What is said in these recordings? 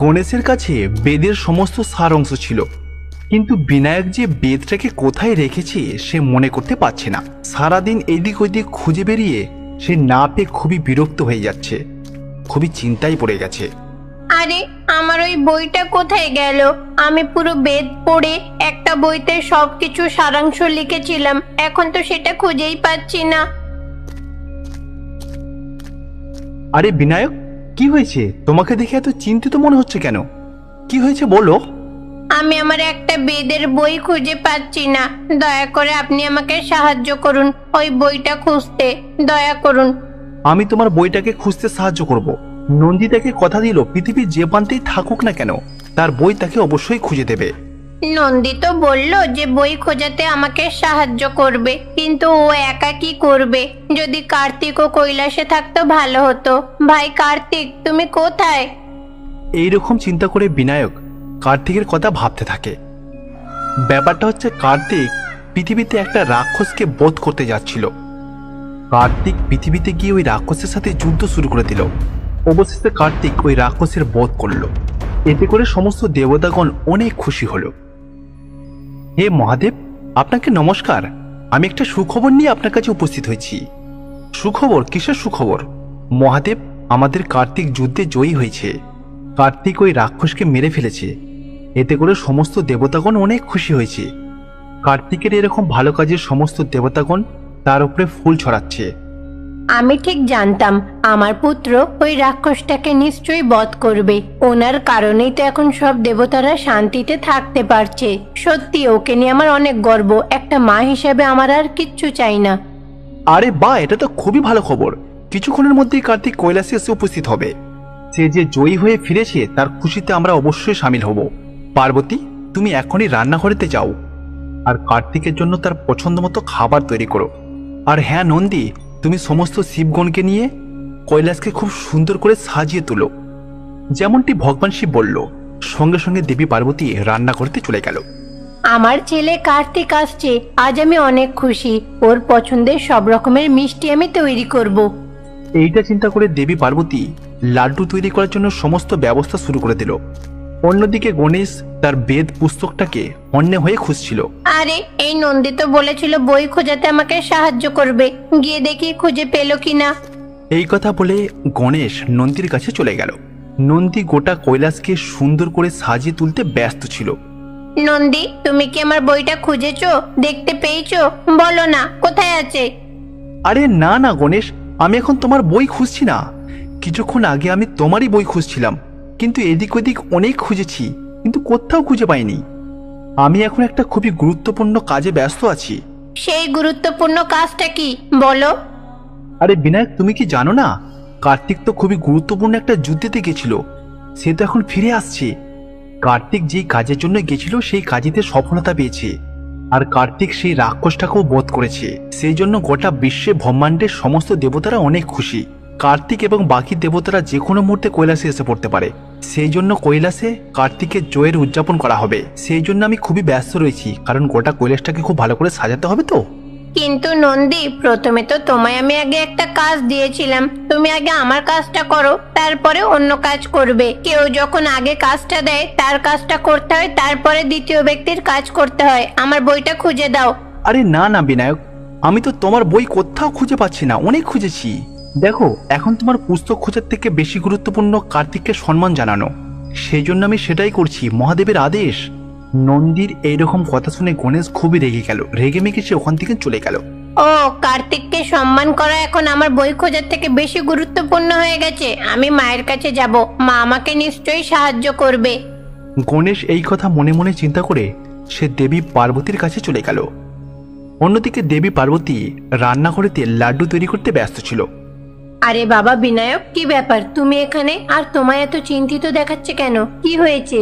গণেশের কাছে বেদের সমস্ত সার অংশ ছিল। কিন্তু বিনায়ক যে বেদটাকে কোথায় রেখেছে সে মনে করতে পারছে না। সারাদিন এদিক ওদিক খুঁজে বেরিয়ে সে না পেয়ে খুবই বিরক্ত হয়ে যাচ্ছে। খুবই চিন্তায় পড়ে গেছে। আরে আমার ওই বইটা কোথায় গেল? আমি পুরো বেদ পড়ে একটা বইতে সবকিছু সারাংশ লিখেছিলাম। এখন তো সেটা খুঁজেই পাচ্ছি না। আরে বিনায়ক কি হয়েছে? তোমাকে দেখে এত চিন্তিত মনে হচ্ছে কেন? কি হয়েছে বলো। আমি আমার একটা বেদের বই খুঁজে পাচ্ছি না। দয়া করে আপনি আমাকে সাহায্য করুন ওই বইটা খুঁজতে। দয়া করুন। আমি তোমার বইটাকে খুঁজতে সাহায্য করব। নন্দিতাকে কথা দিল পৃথিবীর যে প্রান্তেই থাকুক না কেন তার বই তাকে অবশ্যই খুঁজে দেবে। নন্দিত বলল যে বই খোঁজাতে আমাকে সাহায্য করবে, কিন্তু ও একা কি করবে? যদি কার্তিক ও কৈলাসে থাকতো ভালো হতো। ভাই কার্তিক, তুমি কোথায়? এইরকম চিন্তা করে বিনায়ক কার্তিকের কথা ভাবতে থাকে। ব্যাপারটা হচ্ছে কার্তিক পৃথিবীতে একটা রাক্ষসকে বোধ করতে যাচ্ছিল। কার্তিক পৃথিবীতে গিয়ে ওই রাক্ষসের সাথে যুদ্ধ শুরু করে দিল। অবশেষে কার্তিক ওই রাক্ষসের বধ করল। এতে করে সমস্ত দেবতাগণ অনেক খুশি হলো। হে মহাদেব, আপনাকে নমস্কার। আমি একটা সুখবর নিয়ে আপনার কাছে উপস্থিত হয়েছি। সুখবর? কিসের সুখবর? মহাদেব, আমাদের কার্তিক যুদ্ধে জয়ী হয়েছে। কার্তিক ওই রাক্ষসকে মেরে ফেলেছে। এতে করে সমস্ত দেবতাগণ অনেক খুশি হয়েছে। কার্তিকের এরকম ভালো কাজের সমস্ত দেবতাগণ তার উপরে ফুল ছড়াচ্ছে। আমি ঠিক জানতাম আমার পুত্র ওই রাক্ষসটাকে নিশ্চয়ই বধ করবে। ওনার কারণেই তো এখন সব দেবতারা শান্তিতে থাকতে পারছে। সত্যি, ওকে নিয়ে আমার অনেক গর্ব। একটা মা হিসেবে আমার আর কিচ্ছু চাই না। আরে বা, এটা তো খুবই ভালো খবর। কিছুক্ষণের মধ্যেই কার্তিক কৈলাসে এসে উপস্থিত হবে। সে যে জয়ী হয়ে ফিরেছে, তার খুশিতে আমরা অবশ্যই সামিল হব। পার্বতী, তুমি এখনই রান্নাঘরেতে যাও। আর কার্তিকের জন্য তার পছন্দ মতো খাবার তৈরি করো। আর হ্যাঁ নন্দী তুমি সমস্ত শিবগণকে নিয়ে কৈলাসকে খুব সুন্দর করে সাজিয়ে তোলো। যেমনটি ভগবান শিব বলল সঙ্গে সঙ্গে দেবী পার্বতী রান্না করতে চলে গেল। আমার ছেলে কার্তিক আসছে আজ আমি অনেক খুশি। ওর পছন্দের সব রকমের মিষ্টি আমি তৈরি করব। এইটা চিন্তা করে দেবী পার্বতী লাড্ডু তৈরি করার জন্য সমস্ত ব্যবস্থা শুরু করে দিল। অন্যদিকে গণেশ তার বেদ পুস্তকটাকে অন্য হয়ে খুঁজছিল। আরে এই নন্দিত বলেছিল বই খোঁজাতে আমাকে সাহায্য করবে। গিয়ে দেখি খুঁজে পেল কিনা। এই কথা বলে গণেশ নন্দীর কাছে চলে গেল। নন্দী গোটা কৈলাসকে সুন্দর করে সাজিয়ে তুলতে ব্যস্ত ছিল। নন্দী তুমি কি আমার বইটা খুঁজেছো? দেখতে পেয়েছ? বলো না কোথায় আছে? আরে না না গণেশ আমি এখন তোমার বই খুঁজছি না। কিছুক্ষণ আগে আমি তোমারই বই খুঁজছিলাম। কিন্তু এদিক ওদিক অনেক খুঁজেছি কিন্তু কোথাও খুঁজে পাইনি। আমি এখন একটা খুবই গুরুত্বপূর্ণ কাজে ব্যস্ত আছি। সেই গুরুত্বপূর্ণ কাজটা কি? বলো। আরে বিনায়ক তুমি কি জানো না? কার্তিক তো খুবই গুরুত্বপূর্ণ একটা যুদ্ধেতে গেছিল। সে তো এখন ফিরে আসছে। কার্তিক যেই কাজের জন্য গেছিল সেই কাজেতে সফলতা পেয়েছে। আর কার্তিক সেই রাক্ষসটাকেও বধ করেছে। সেই জন্য গোটা বিশ্বে ব্রহ্মাণ্ডের সমস্ত দেবতারা অনেক খুশি। কার্তিক এবং বাকি দেবতারা যে কোনো মুহূর্তে কৈলাসে এসে পড়তে পারে। সেই জন্য কৈলাসে কার্তিকের জয়ের উদযাপন করা হবে। সেই জন্য আমি খুবই ব্যস্ত রয়েছি কারণ গোটা কৈলাসটাকে খুব ভালো করে সাজাতে হবে তো। কিন্তু নন্দী প্রথমে তো তোমায় আমি আগে একটা কাজ দিয়েছিলাম। তুমি আগে আমার কাজটা করো তারপরে অন্য কাজ করবে। কেউ যখন আগে কাজটা দেয় তার কাজটা করতে হয় তারপরে দ্বিতীয় ব্যক্তির কাজ করতে হয়। আমার বইটা খুঁজে দাও। আরে না না বিনায়ক আমি তো তোমার বই কোথাও খুঁজে পাচ্ছি না অনেক খুঁজেছি। দেখো এখন তোমার পুস্তক খোঁজার থেকে বেশি গুরুত্বপূর্ণ কার্তিককে সম্মান জানানো। সেই জন্য আমি সেটাই করছি মহাদেবের আদেশ। নন্দীর এইরকম কথা শুনে গণেশ খুবই রেগে গেল রেগে মেগে সে ওখান থেকে চলে গেল। ও কার্তিককে সম্মান করা এখন আমার বই খোঁজার থেকে বেশি গুরুত্বপূর্ণ হয়ে গেছে। আমি মায়ের কাছে যাব মা আমাকে নিশ্চয়ই সাহায্য করবে। গণেশ এই কথা মনে মনে চিন্তা করে সে দেবী পার্বতীর কাছে চলে গেল। অন্যদিকে দেবী পার্বতী রান্নাঘরেতে লাড্ডু তৈরি করতে ব্যস্ত ছিল। আরে বাবা বিনায়ক কি ব্যাপার? তুমি এখানে? আর তোমায় এত চিন্তিত দেখাচ্ছে কেন? কি হয়েছে?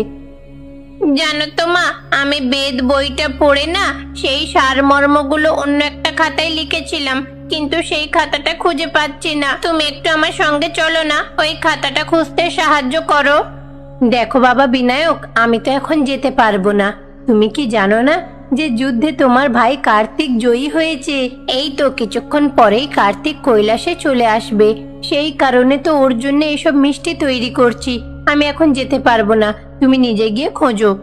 জানো তো মা আমি বেদ বইটা পড়ে না সেই সারমর্মগুলো অন্য একটা খাতায় লিখেছিলাম কিন্তু সেই খাতাটা খুঁজে পাচ্ছি না। তুমি একটু আমার সঙ্গে চলো না ওই খাতাটা খুঁজতে সাহায্য করো। দেখো বাবা বিনায়ক আমি তো এখন যেতে পারব না। তুমি কি জানো না যে যুদ্ধে তোমার ভাই কার্তিক জয়ী হয়েছে, এই তো কিছুক্ষণ পরেই কার্তিক কৈলাসে চলে আসবে। সেই কারণে তো ওর জন্য এসব মিষ্টি তৈরি করছি। আমি এখন যেতে পারব না। তুমি নিজে গিয়ে খোঁজো।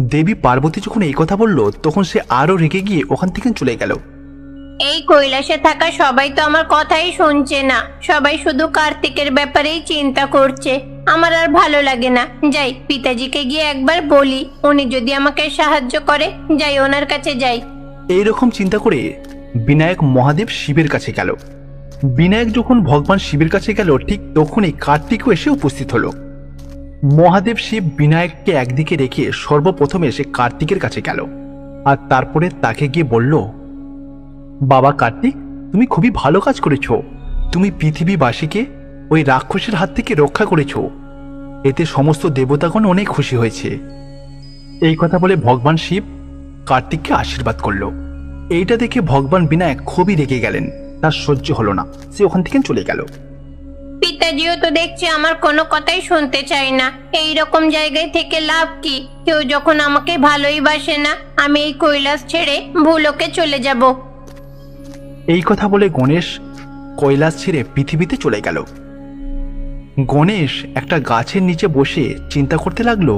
দেবী পার্বতী যখন এই কথা বলল, তখন সে আরও রেগে গিয়ে ওখান থেকে চলে গেল। এই কৈলাসে থাকা সবাই তো আমার কথাই শুনছে না। সবাই শুধু কার্তিকের ব্যাপারেই চিন্তা করছে। আমার আর ভালো লাগে না। যাই, পিতাজিকে গিয়ে একবার বলি, উনি যদি আমাকে সাহায্য করে, যাই ওনার কাছে যাই। এইরকম চিন্তা করে বিনায়ক মহাদেব শিবের কাছে গেল। বিনায়ক যখন ভগবান শিবের কাছে গেল, ঠিক তখনই কার্তিকও এসে উপস্থিত হলো। মহাদেব শিব বিনায়ককে একদিকে রেখে সর্বপ্রথমে এসে কার্তিকের কাছে গেল। আর তারপরে তাকে গিয়ে বলল বাবা কার্তিক, তুমি খুবই ভালো কাজ করেছ। তুমি পৃথিবীবাসীকে ওই রাক্ষসের হাত থেকে রক্ষা করেছ। এতে সমস্ত দেবতাগণ অনেক খুশি হয়েছে। এই কথা বলে ভগবান শিব কার্তিককে আশীর্বাদ করল। এইটা দেখে ভগবান বিনায়ক খুবই রেগে গেলেন। তার সহ্য হলো না। সে ওখান থেকে চলে গেল। পিতাজিও তো দেখছি আমার কোনো কথাই শুনতে চায় না। এই রকম জায়গায় থেকে লাভ কি? কেউ যখন আমাকে ভালোই বাসে না, আমি এই কৈলাস ছেড়ে ভুলোকে চলে যাব। এই কথা বলে গণেশ কৈলাস ছেড়ে পৃথিবীতে চলে গেল। গণেশ একটা গাছের নিচে বসে চিন্তা করতে লাগল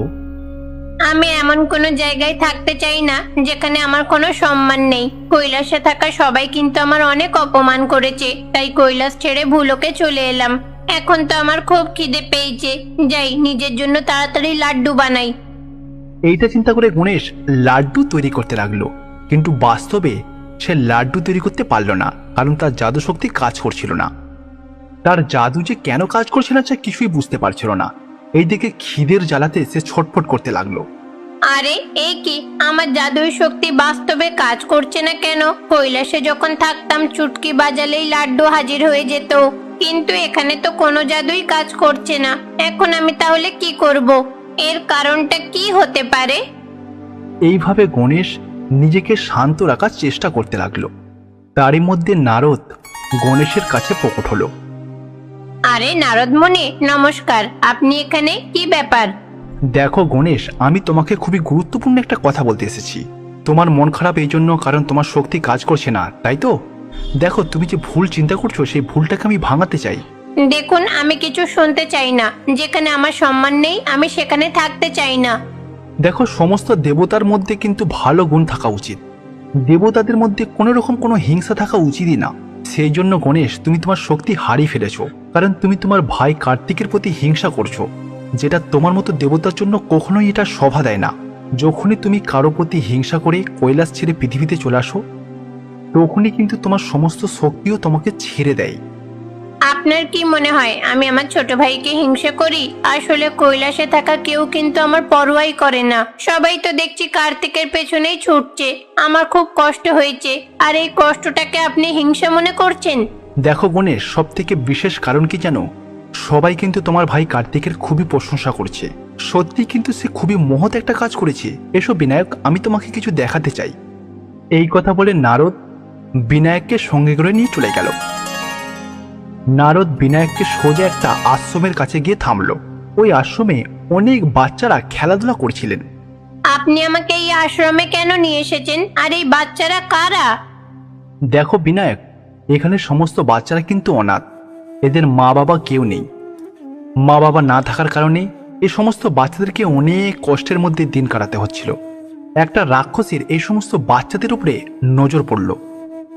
আমি এমন কোনো জায়গায় থাকতে চাই না যেখানে আমার কোনো সম্মান নেই। কৈলাসে থাকা সবাই কিন্তু আমার অনেক অপমান করেছে তাই কৈলাস ছেড়ে ভুলোকে চলে এলাম। এখন তো আমার খুব খিদে পেয়েছে। যাই নিজের জন্য তাড়াতাড়ি লাড্ডু বানাই। এইটা চিন্তা করে গণেশ লাড্ডু তৈরি করতে লাগল কিন্তু বাস্তবে সে লাড্ডু তৈরি করতে পারল না কারণ তার জাদু শক্তি কাজ করছিল না। তার জাদু যে কেন কাজ করছিল না সে কিছুই বুঝতে পারছিল না। এইদিকে খিদের জ্বালাতে সে ছটফট করতে লাগল। আরে এই কি? আমার জাদুর শক্তি বাস্তবে কাজ করছে না কেন? কৈলাসে যখন থাকতাম চুটকি বাজালেই লাড্ডু হাজির হয়ে যেত। কিন্তু এখানে তো কোনো জাদুই কাজ করছে না। এখন আমি তাহলে কি করব? এর কারণটা কি হতে পারে? এইভাবে গণেশ নিজেকে শান্ত রাখার চেষ্টা করতে লাগল। তারই মধ্যে নারদ গণেশের কাছে প্রকট হলো। আরে নারদ মনে নমস্কার। আপনি এখানে? কি ব্যাপার? দেখো গণেশ আমি তোমাকে খুবই গুরুত্বপূর্ণ একটা কথা বলতে এসেছি। তোমার মন খারাপ এই জন্য কারণ তোমার শক্তি কাজ করছে না তাই তো? দেখো তুমি যে ভুল চিন্তা করছ সেই ভুলটাকে আমি ভাঙাতে চাই। দেখুন আমি কিছু শুনতে চাই না। যেখানে আমার সম্মান নেই আমি সেখানে থাকতে চাই না। দেখো, সমস্ত দেবতার মধ্যে কিন্তু ভালো গুণ থাকা উচিত। দেবতাদের মধ্যে কোনো রকম কোনো হিংসা থাকা উচিতই না। সেই জন্য গণেশ, তুমি তোমার শক্তি হারিয়ে ফেলেছো, কারণ তুমি তোমার ভাই কার্তিকের প্রতি হিংসা করছ, যেটা তোমার মতো দেবতার জন্য কখনোই এটা শোভা দেয় না। যখনই তুমি কারও প্রতি হিংসা করে কৈলাস ছেড়ে পৃথিবীতে চলে আসো, তখনই কিন্তু তোমার সমস্ত শক্তিও তোমাকে ছেড়ে দেয়। আপনার কি মনে হয়? আমি আমার ছোট ভাইকে হিংসা করি? আসলে কৈলাসে থাকা কেউ কিন্তু আমার পরোয়াই করে না। সবাই তো দেখছি কার্তিকের পেছনেই ছুটছে। আমার খুব কষ্ট হয়েছে। আর এই কষ্টটাকে আপনি হিংসা মনে করছেন? দেখো গণেশ সব থেকে বিশেষ কারণ কি জানো? সবাই কিন্তু তোমার ভাই কার্তিকের খুবই প্রশংসা করছে। সত্যি কিন্তু সে খুবই মহৎ একটা কাজ করেছে। এসো বিনায়ক, আমি তোমাকে কিছু দেখাতে চাই। এই কথা বলে নারদ বিনায়ককে সঙ্গে করে নিয়ে চলে গেল। নারদ বিনায়ককে সোজা একটা আশ্রমের কাছে গিয়ে থামলো। ওই আশ্রমে অনেক বাচ্চারা খেলাধুলা করছিলেন। আপনি আমাকে এই আশ্রমে কেন নিয়ে এসেছেন? আর এই বাচ্চারা কারা? দেখো বিনায়ক এখানে সমস্ত বাচ্চারা কিন্তু অনাথ। এদের মা বাবা কেউ নেই। মা বাবা না থাকার কারণে এই সমস্ত বাচ্চাদেরকে অনেক কষ্টের মধ্যে দিন কাটাতে হচ্ছিল। একটা রাক্ষসের এই সমস্ত বাচ্চাদের উপরে নজর পড়ল।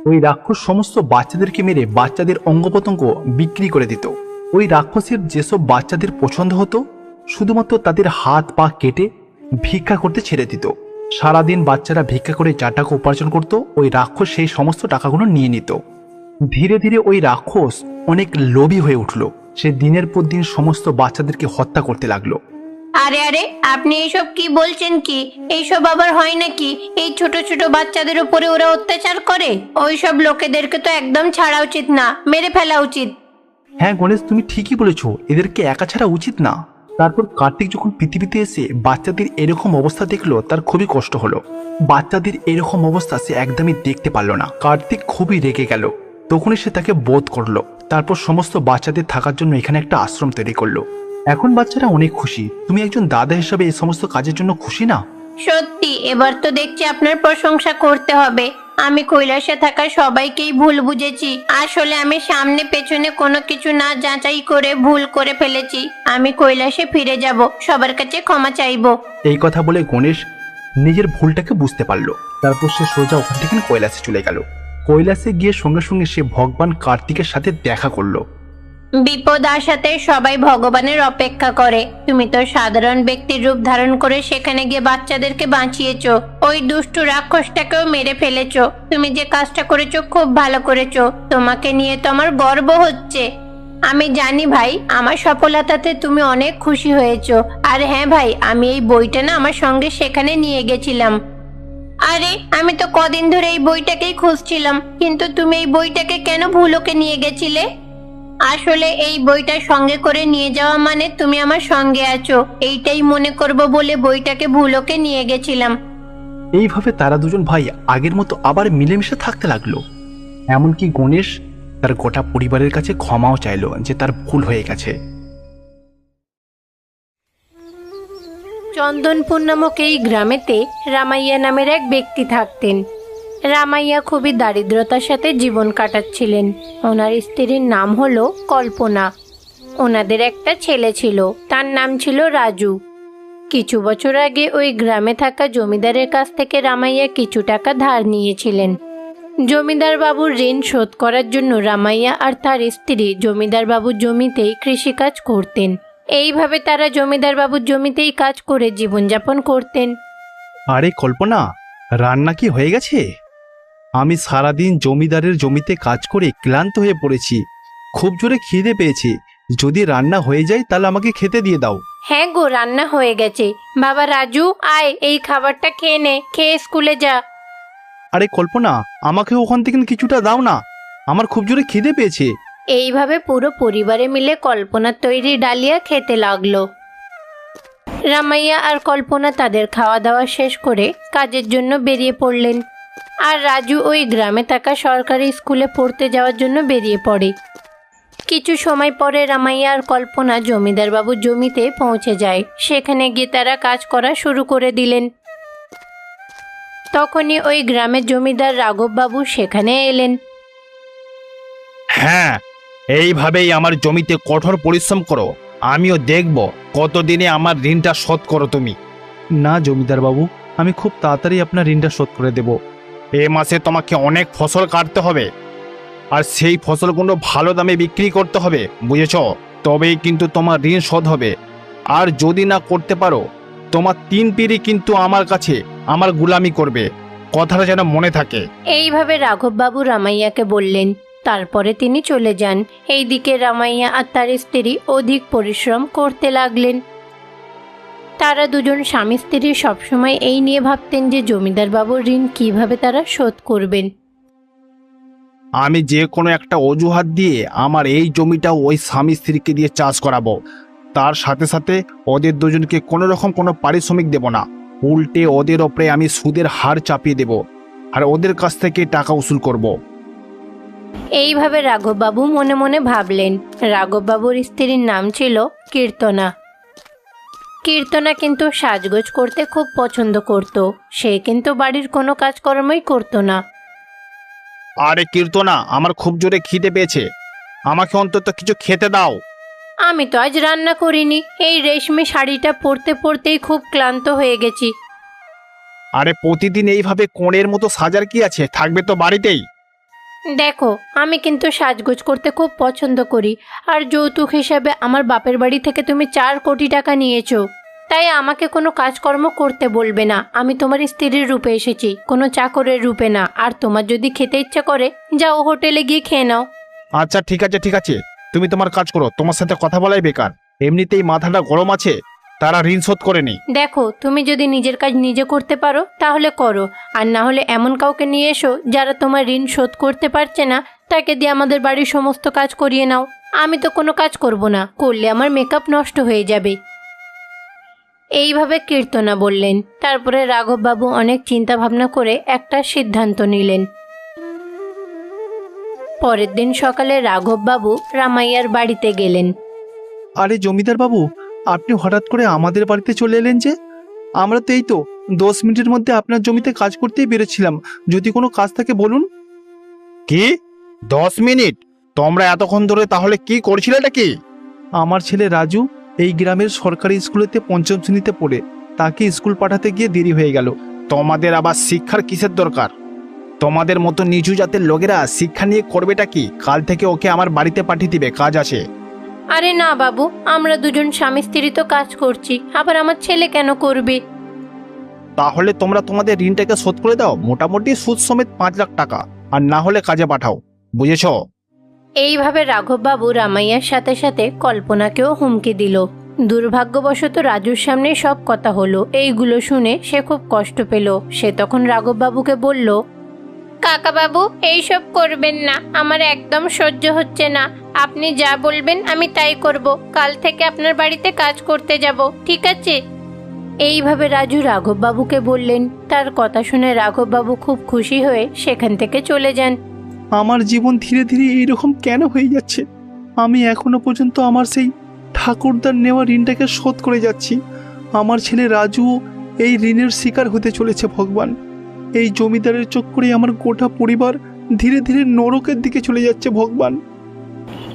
ওই রাক্ষস সমস্ত বাচ্চাদেরকে মেরে বাচ্চাদের অঙ্গ প্রত্যঙ্গ বিক্রি করে দিত। ওই রাক্ষসের যেসব বাচ্চাদের পছন্দ হতো, শুধুমাত্র তাদের হাত পা কেটে ভিক্ষা করতে ছেড়ে দিত। সারাদিন বাচ্চারা ভিক্ষা করে যা টাকা উপার্জন করত, ওই রাক্ষস সেই সমস্ত টাকাগুলো নিয়ে নিত। ধীরে ধীরে ওই রাক্ষস অনেক লোভী হয়ে উঠল। সে দিনের পর দিন সমস্ত বাচ্চাদেরকে হত্যা করতে লাগল। আরে আরে, আপনি এইসব কি বলছেন কি? এইসব আবার হয় নাকি? এই ছোট ছোট বাচ্চাদের উপরে ওরা অত্যাচার করে? ওইসব লোকেদেরকে তো একদম ছাড়া উচিত না, মেরে ফেলা উচিত। হ্যাঁ গণেশ, তুমি ঠিকই বলেছ, এদেরকে একা ছাড়া উচিত না। তারপর কার্তিক যখন পৃথিবীতে এসে বাচ্চাদের এরকম অবস্থা দেখল, তার খুবই কষ্ট হলো। বাচ্চাদের এরকম অবস্থা সে একদমই দেখতে পারল না। কার্তিক খুবই রেগে গেল। তখনই সে তাকে বোধ করল। তারপর সমস্ত বাচ্চাদের থাকার জন্য এখানে একটা আশ্রম তৈরি করল। এখন বাচ্চারা অনেক খুশি। তুমি একজন দাদা হিসাবে এই সমস্ত কাজের জন্য খুশি না? সত্যি এবার তো দেখছি আপনার প্রশংসা করতে হবে। আমি কৈলাসে থাকা সবাইকেই ভুল বুঝেছি। আসলে আমি সামনে পেছনে কোনো কিছু না যাচাই করে ভুল করে ফেলেছি। আমি কৈলাসে ফিরে যাব সবার কাছে ক্ষমা চাইব। এই কথা বলে গণেশ নিজের ভুলটাকে বুঝতে পারল। তারপর সে সোজা ওখান থেকে কৈলাসে চলে গেল। কৈলাসে গিয়ে সঙ্গে সঙ্গে সে ভগবান কার্তিকের সাথে দেখা করল। বিপদ আসাতে সবাই ভগবানের অপেক্ষা করে। তুমি তো সাধারণ ব্যক্তির রূপ ধারণ করে সেখানে গিয়ে বাচ্চাদেরকে বাঁচিয়েছ। ওই দুষ্টু রাক্ষসটাকেও মেরে ফেলেছো। তুমি যে কাজটা করেছ খুব ভালো করেছ। তোমাকে নিয়ে তো আমার গর্ব হচ্ছে। আমি জানি ভাই, আমার সফলতাতে তুমি অনেক খুশি হয়েছো। আর হ্যাঁ ভাই, আমি এই বইটা না আমার সঙ্গে সেখানে নিয়ে গেছিলাম। আরে, আমি তো কদিন ধরে এই বইটাকেই খুঁজছিলাম। কিন্তু তুমি এই বইটাকে কেন ভুলোকে নিয়ে গেছিলে? আসলে এই বইটা সঙ্গে করে নিয়ে যাওয়া মানে তুমি আমার সঙ্গে আছো। এইটাই মনে করব বলে বইটাকে ভুলোকে নিয়ে গেছিলাম। এইভাবে তারা দুজন ভাই আগের মতো আবার মিলেমিশে থাকতে লাগল। এমনকি গণেশ তার গোটা পরিবারের কাছে ক্ষমাও চাইলো যে তার ভুল হয়ে গেছে। চন্দনপুর নামক এই গ্রামেতে রামাইয়া নামের এক ব্যক্তি থাকতেন। রামাইয়া খুবই দারিদ্রতার সাথে জীবন কাটাচ্ছিলেন। ওনার স্ত্রীর নাম হলো কল্পনা। ওনাদের একটা ছেলে ছিল, তার নাম ছিল রাজু। কিছু বছর আগে ওই গ্রামে থাকা জমিদারের কাছ থেকে রামাইয়া কিছু টাকা ধার নিয়েছিলেন। জমিদার বাবুর ঋণ শোধ করার জন্য রামাইয়া আর তার স্ত্রী জমিদার বাবুর জমিতেই কৃষিকাজ করতেন। এইভাবে তারা জমিদার বাবুর জমিতেই কাজ করে জীবনযাপন করতেন। আরে কল্পনা, রান্না কি হয়ে গেছে? আমি সারাদিন জমিদারের জমিতে কাজ করে ক্লান্ত হয়ে পড়েছি। খুব জোরে খিদে পেয়েছি। যদি রান্না হয়ে যায় তাহলে আমাকে খেতে দিয়ে দাও। হ্যাঁ গো রান্না হয়ে গেছে। বাবা রাজু আয় এই খাবারটা খেয়ে নে খেয়ে স্কুলে যা। আরে কল্পনা আমাকে ওখান থেকে কিছুটা দাও না। আমার খুব জোরে খিদে পেয়েছে। এইভাবে পুরো পরিবারে মিলে কল্পনার তৈরি ডালিয়া খেতে লাগল। রামাইয়া আর কল্পনা তাদের খাওয়া দাওয়া শেষ করে কাজের জন্য বেরিয়ে পড়লেন। আর রাজু ওই গ্রামে থাকা সরকারি স্কুলে পড়তে যাওয়ার জন্য বেরিয়ে পড়ে। কিছু সময় পরে রামাইয়া আর কল্পনা জমিদার বাবুর জমিতে পৌঁছে যায়। সেখানে গিয়ে তারা কাজ করা শুরু করে দিলেন। তখনই ওই গ্রামের জমিদার রাঘববাবু সেখানে এলেন। হ্যাঁ এইভাবেই আমার জমিতে কঠোর পরিশ্রম করো। আমিও দেখব কতদিনে আমার ঋণটা শোধ করো তুমি। না জমিদার বাবু আমি খুব তাড়াতাড়ি আপনার ঋণটা শোধ করে দেব। এ মাসে তোমাকে অনেক ফসল কাটতে হবে। আর সেই ফসলগুলো ভালো দামে বিক্রি করতে হবে, বুঝেছ? তবেই কিন্তু তোমার ঋণ শোধ হবে। আর যদি না করতে পারো, তোমার তিন পিড়ি কিন্তু আমার কাছে, আমার গুলামি করবে। কথাটা যেন মনে থাকে। এইভাবে রাঘববাবু রামাইয়াকে বললেন। তারপরে তিনি চলে যান। এইদিকে রামাইয়া আর তার স্ত্রী অধিক পরিশ্রম করতে লাগলেন। তারা দুজন স্বামী স্ত্রী সবসময় এই নিয়ে ভাবতেন যে জমিদার বাবুর ঋণ কীভাবে তারা শোধ করবেন। আমি যে কোনো একটা অজুহাত দিয়ে আমার এই জমিটা ওই স্বামী স্ত্রীকে দিয়ে চাষ করাবো। তার সাথে সাথে ওদের দুজনকে কোনো রকম কোনো পারিশ্রমিক দেব না। উল্টে ওদের ওপরে আমি সুদের হার চাপিয়ে দেব আর ওদের কাছ থেকে টাকা উসুল করব। এইভাবে রাঘববাবু মনে মনে ভাবলেন। রাঘববাবুর স্ত্রীর নাম ছিল কীর্তনা। কীর্তনা কিন্তু সাজগোজ করতে খুব পছন্দ করত। সে কিন্তু বাড়ির কোনো কাজকর্মই করতো না। আরে কীর্তনা আমার খুব জোরে খিদে পেয়েছে। আমাকে অন্তত কিছু খেতে দাও। আমি তো আজ রান্না করিনি। এই রেশমি শাড়িটা পরতে পরতেই খুব ক্লান্ত হয়ে গেছি। আরে প্রতিদিন এইভাবে কোণের মতো সাজার কি আছে? থাকবে তো বাড়িতেই। দেখো, আমি কিন্তু সাজগোজ করতে খুব পছন্দ করি। আর যৌতুক হিসাবে আমার বাপের বাড়ি থেকে তুমি চার কোটি টাকা নিয়েছো। তাই আমাকে কোনো কাজকর্ম করতে বলবে না। আমি তোমার স্ত্রীর রূপে এসেছি, কোনো চাকরের রূপে না। আর তোমার যদি খেতে ইচ্ছা করে, যাও হোটেলে গিয়ে খেয়ে নাও। আচ্ছা ঠিক আছে ঠিক আছে। তুমি তোমার কাজ করো, তোমার সাথে কথা বলাই বেকার। এমনিতেই মাথাটা গরম আছে। তারা ঋণ শোধ করেনি দেখো তুমি যদি নিজের কাজ নিজে করতে পারো তাহলে করো। আর না হলে এমন কাউকে নিয়ে এসো যারা তোমার ঋণ শোধ করতে পারছে না তাকে দিয়ে আমাদের বাড়ির সমস্ত কাজ করিয়ে নাও। আমি তো কোনো কাজ করব না করলে আমার মেকআপ নষ্ট হয়ে যাবে। এইভাবে কীর্তনা বললেন। তারপরে রাঘববাবু অনেক চিন্তা ভাবনা করে একটা সিদ্ধান্ত নিলেন। পরের দিন সকালে রাঘববাবু রামাইয়ার বাড়িতে গেলেন। আরে জমিদার বাবু আপনি হঠাৎ করে আমাদের বাড়িতে চলে এলেন যে? আমরা তো এই তো দশ মিনিটের মধ্যে আপনার জমিতে কাজ করতেই বেরোচ্ছিলাম। যদি কোনো কাজ থাকে বলুন। কি? দশ মিনিট? তোমরা এতক্ষণ ধরে তাহলে কি করছিলেটা কি? আমার ছেলে রাজু এই গ্রামের সরকারি স্কুলেতে পঞ্চম শ্রেণীতে পড়ে। তাকে স্কুল পাঠাতে গিয়ে দেরি হয়ে গেল। তোমাদের আবার শিক্ষার কিসের দরকার? তোমাদের মতো নিচু জাতের লোকেরা শিক্ষা নিয়ে করবেটা কি? কাল থেকে ওকে আমার বাড়িতে পাঠিয়ে দিবে কাজ আছে। আরে না বাবু আমরা দুজন স্বামী স্ত্রী তো কাজ করছি আবার আমার ছেলে কেন করবে? তাহলে তোমরা তোমাদের ঋণটাকে শোধ করে দাও মোটামুটি সুদ সমেত পাঁচ লাখ টাকা আর না হলে কাজে পাঠাও বুঝেছ? এইভাবে রাঘববাবু রামাইয়ার সাথে সাথে কল্পনাকেও হুমকি দিল। দুর্ভাগ্যবশত রাজুর সামনে সব কথা হলো এইগুলো শুনে সে খুব কষ্ট পেল। সে তখন রাঘববাবুকে বলল কাকাবাবু এইসব করবেন না। আমার একদম সহ্য হচ্ছে না। আপনি যা বলবেন আমি তাই করব। কাল থেকে আপনার বাড়িতে কাজ করতে যাব ঠিক আছে? এইভাবে রাজু রাঘববাবুকে বললেন। তার কথা শুনে রাঘববাবু খুব খুশি হয়ে সেখান থেকে চলে যান। আমার জীবন ধীরে ধীরে এইরকম কেন হয়ে যাচ্ছে? আমি এখনও পর্যন্ত আমার সেই ঠাকুরদার নেওয়া ঋণটাকে শোধ করে যাচ্ছি। আমার ছেলে রাজু এই ঋণের শিকার হতে চলেছে ভগবান। এই জমিদারের চক্করে আমার গোটা পরিবার ধীরে ধীরে নরকের দিকে চলে যাচ্ছে, ভগবান।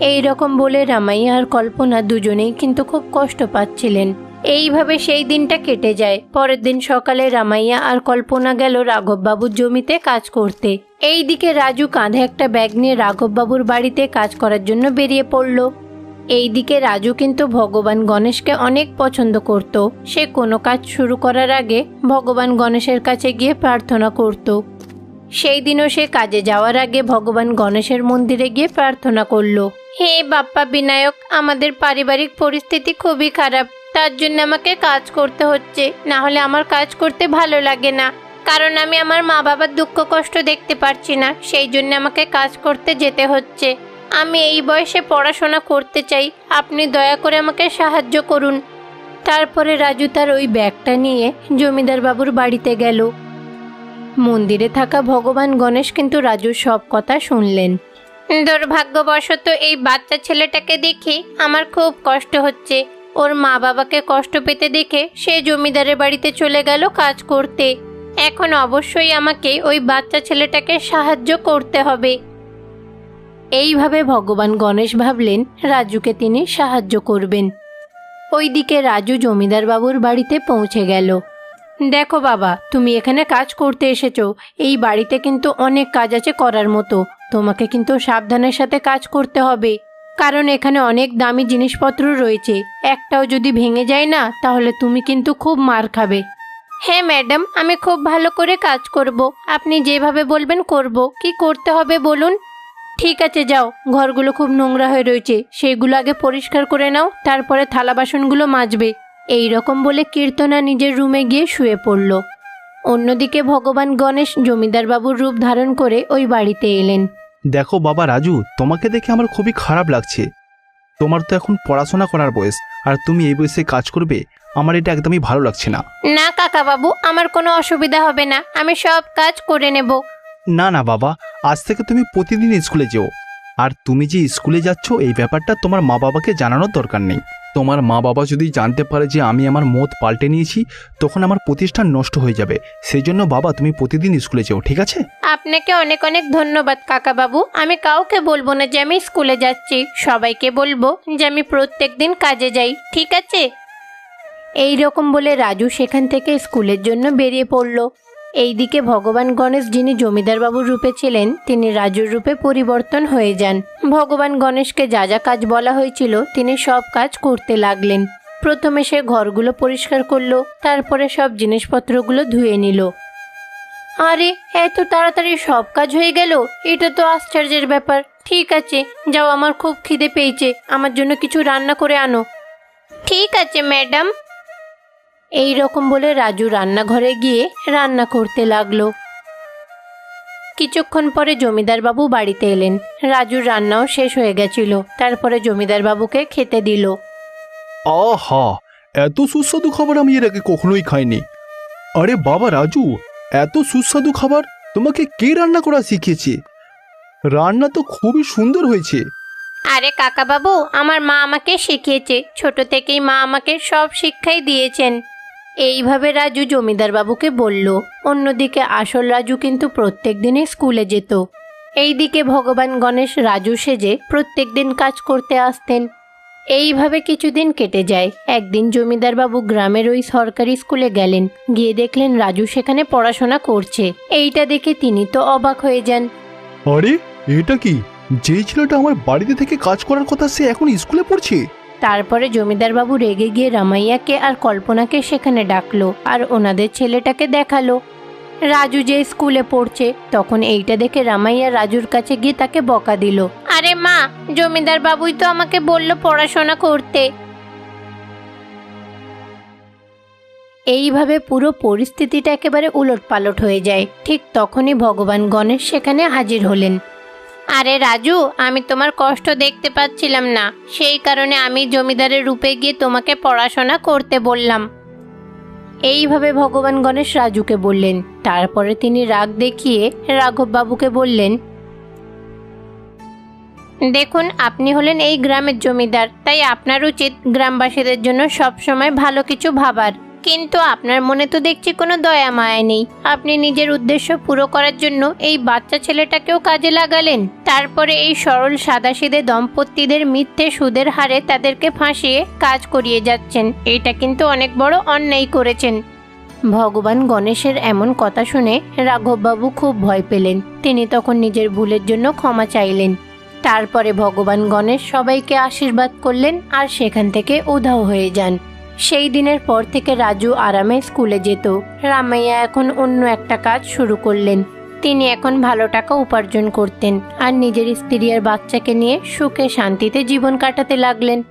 এই রকম বলে রামাইয়া আর কল্পনা দুজনেই কিন্তু খুব কষ্ট পাচ্ছিলেন। এইভাবে সেই দিনটা কেটে যায়। পরের দিন সকালে রামাইয়া আর কল্পনা গেল রাঘববাবুর জমিতে কাজ করতে। এইদিকে রাজু কাঁধে একটা ব্যাগ নিয়ে রাঘববাবুর বাড়িতে কাজ করার জন্য বেরিয়ে পড়ল। এইদিকে রাজু কিন্তু ভগবান গণেশকে অনেক পছন্দ করত। সে কোনো কাজ শুরু করার আগে ভগবান গণেশের কাছে গিয়ে প্রার্থনা করত। সেই দিনও সে কাজে যাওয়ার আগে ভগবান গণেশের মন্দিরে গিয়ে প্রার্থনা করল। হে বাপ্পা বিনায়ক, আমাদের পারিবারিক পরিস্থিতি খুবই খারাপ। তার জন্য আমাকে কাজ করতে হচ্ছে। না হলে আমার কাজ করতে ভালো লাগে না। কারণ আমি আমার মা বাবার দুঃখ কষ্ট দেখতে পারছি না। সেই জন্য আমাকে কাজ করতে যেতে হচ্ছে। আমি এই বয়সে পড়াশোনা করতে চাই। আপনি দয়া করে আমাকে সাহায্য করুন। তারপরে রাজু তার ওই ব্যাগটা নিয়ে জমিদার বাবুর বাড়িতে গেল। মন্দিরে থাকা ভগবান গণেশ কিন্তু রাজুর সব কথা শুনলেন। দুর্ভাগ্যবশত এই বাচ্চা ছেলেটাকে দেখে আমার খুব কষ্ট হচ্ছে। ওর মা বাবাকে কষ্ট পেতে দেখে সে জমিদারের বাড়িতে চলে গেল কাজ করতে। এখন অবশ্যই আমাকে ওই বাচ্চা ছেলেটাকে সাহায্য করতে হবে। এইভাবে ভগবান গণেশ ভাবলেন, রাজুকে তিনি সাহায্য করবেন। ওইদিকে রাজু জমিদার বাবুর বাড়িতে পৌঁছে গেল। দেখো বাবা, তুমি এখানে কাজ করতে এসেছ। এই বাড়িতে কিন্তু অনেক কাজ আছে করার মতো। তোমাকে কিন্তু সাবধানের সাথে কাজ করতে হবে। কারণ এখানে অনেক দামি জিনিসপত্র রয়েছে। একটাও যদি ভেঙে যায় না, তাহলে তুমি কিন্তু খুব মার খাবে। হ্যাঁ ম্যাডাম, আমি খুব ভালো করে কাজ করব। আপনি যেভাবে বলবেন করব। কি করতে হবে বলুন? ঠিক আছে যাও। ঘরগুলো খুব নোংরা হয়ে রয়েছে। সেইগুলো আগে পরিষ্কার করে নাও তারপরে থালা বাসনগুলো মাজবে। এই রকম বলে কীর্তনা নিজের রুমে গিয়ে শুয়ে পড়ল। অন্যদিকে ভগবান গণেশ জমিদার বাবুর রূপ ধারণ করে ওই বাড়িতে এলেন। দেখো বাবা রাজু তোমাকে দেখে আমার খুবই খারাপ লাগছে। তোমার তো এখন পড়াশোনা করার বয়স আর তুমি এই বয়সে কাজ করবে আমার এটা একদমই ভালো লাগছে না। না কাকা বাবু আমার কোনো অসুবিধা হবে না। আমি সব কাজ করে নেব। না না বাবা আজ থেকে তুমি প্রতিদিন স্কুলে যেও। আর তুমি যে স্কুলে যাচ্ছ, এই ব্যাপারটা তোমার মা বাবাকে জানানোর দরকার নেই। তোমার মা বাবা যদি জানতে পারে যে আমি আমার মত পাল্টে নিয়েছি, তখন আমার প্রতিষ্ঠান নষ্ট হয়ে যাবে। সেই জন্য বাবা, তুমি প্রতিদিন স্কুলে যেও, ঠিক আছে? আপনাকে অনেক অনেক ধন্যবাদ কাকা বাবু আমি কাউকে বলব না যে আমি স্কুলে যাচ্ছি। সবাইকে বলব যে আমি প্রত্যেক দিন কাজে যাই, ঠিক আছে? এই রকম বলে রাজু সেখান থেকে স্কুলের জন্য বেরিয়ে পড়ল। এইদিকে ভগবান গণেশ যিনি জমিদার বাবুর রূপে ছিলেন, তিনি রাজুর রূপে পরিবর্তন হয়ে যান। ভগবান গণেশকে যা যা কাজ বলা হয়েছিল, তিনি সব কাজ করতে লাগলেন। প্রথমে সে ঘরগুলো পরিষ্কার করল, তারপরে সব জিনিসপত্রগুলো ধুয়ে নিল। আরে, এত তাড়াতাড়ি সব কাজ হয়ে গেল? এটা তো আশ্চর্যের ব্যাপার। ঠিক আছে, যাও, আমার খুব খিদে পেয়েছে। আমার জন্য কিছু রান্না করে আনো। ঠিক আছে, ম্যাডাম। এই রকম বলে রাজু রান্নাঘরে গিয়ে রান্না করতে লাগল। কিছুক্ষণ পরে জমিদার বাবু বাড়িতে এলেন। রাজুর রান্নাও শেষ হয়ে গেছিল। তারপরে জমিদার বাবুকে খেতে দিল। আহা এত সুস্বাদু খাবার আমি এর আগে কখনোই খাইনি। আরে বাবা রাজু এত সুস্বাদু খাবার তোমাকে কে রান্না করা শিখিয়েছে? রান্না তো খুবই সুন্দর হয়েছে। আরে কাকা বাবু আমার মা আমাকে শিখিয়েছে। ছোট থেকেই মা আমাকে সব শিক্ষাই দিয়েছেন। এইভাবে রাজু জমিদার বাবুকে বলল, অন্যদিকে আসল রাজু কিন্তু প্রত্যেক দিনে স্কুলে যেত। এইদিকে ভগবান গণেশ রাজু সেজে প্রত্যেক দিন কাজ করতে আসতেন। এইভাবে কিছুদিন কেটে যায়। একদিন জমিদার বাবু গ্রামের ওই সরকারি স্কুলে গেলেন, গিয়ে দেখলেন রাজু সেখানে পড়াশোনা করছে। এইটা দেখে তিনি তো অবাক হয়ে যান। আরে, এটা কি? যে ছেলেটা আমার বাড়িতে থেকে কাজ করার কথা সে এখন স্কুলে পড়ছে? তারপরে জমিদার বাবু রেগে গিয়ে রামাইয়াকে আর কল্পনাকে সেখানে ডাকলো আর ওনাদের ছেলেটাকে দেখাল। রাজু যে স্কুলে পড়ছে তখন এইটা দেখে রামাইয়া রাজুর কাছে গিয়ে তাকে বকা দিল। আরে মা জমিদার বাবুই তো আমাকে বলল পড়াশোনা করতে। এইভাবে পুরো পরিস্থিতিটা একেবারে উলট পালট হয়ে যায়। ঠিক তখনই ভগবান গণেশ সেখানে হাজির হলেন। আরে রাজু, আমি তোমার কষ্ট দেখতে পাচ্ছিলাম না। সেই কারণে আমি জমিদারের রূপে গিয়ে তোমাকে পড়াশোনা করতে বললাম। এইভাবে ভগবান গণেশ রাজুকে বললেন। তারপরে তিনি রাগ দেখিয়ে রাঘব বাবুকে বললেন, দেখুন, আপনি হলেন এই গ্রামের জমিদার, তাই আপনার উচিত গ্রামবাসীদের জন্য সবসময় ভালো কিছু ভাবার। কিন্তু আপনার মনে তো দেখছি কোনো দয়া, মায়া নেই। আপনি নিজের উদ্দেশ্য পুরো করার জন্য এই বাচ্চা ছেলেটাকেও কাজে লাগালেন। তারপরে এই সরল সাদাসিদে দম্পতিদের মিথ্যে সুদের হারে তাদেরকে ফাঁসিয়ে কাজ করিয়ে যাচ্ছেন। এটা কিন্তু অনেক বড় অন্যায় করেছেন। ভগবান গণেশের এমন কথা শুনে রাঘববাবু খুব ভয় পেলেন। তিনি তখন নিজের ভুলের জন্য ক্ষমা চাইলেন। তারপরে ভগবান গণেশ সবাইকে আশীর্বাদ করলেন আর সেখান থেকে উধাও হয়ে যান। সেই দিনের পর থেকে রাজু আরামে স্কুলে যেত। রামাইয়া এখন অন্য একটা কাজ শুরু করলেন। তিনি এখন ভালো টাকা উপার্জন করতেন আর নিজের স্ত্রী আর বাচ্চাকে নিয়ে সুখে শান্তিতে জীবন কাটাতে লাগলেন।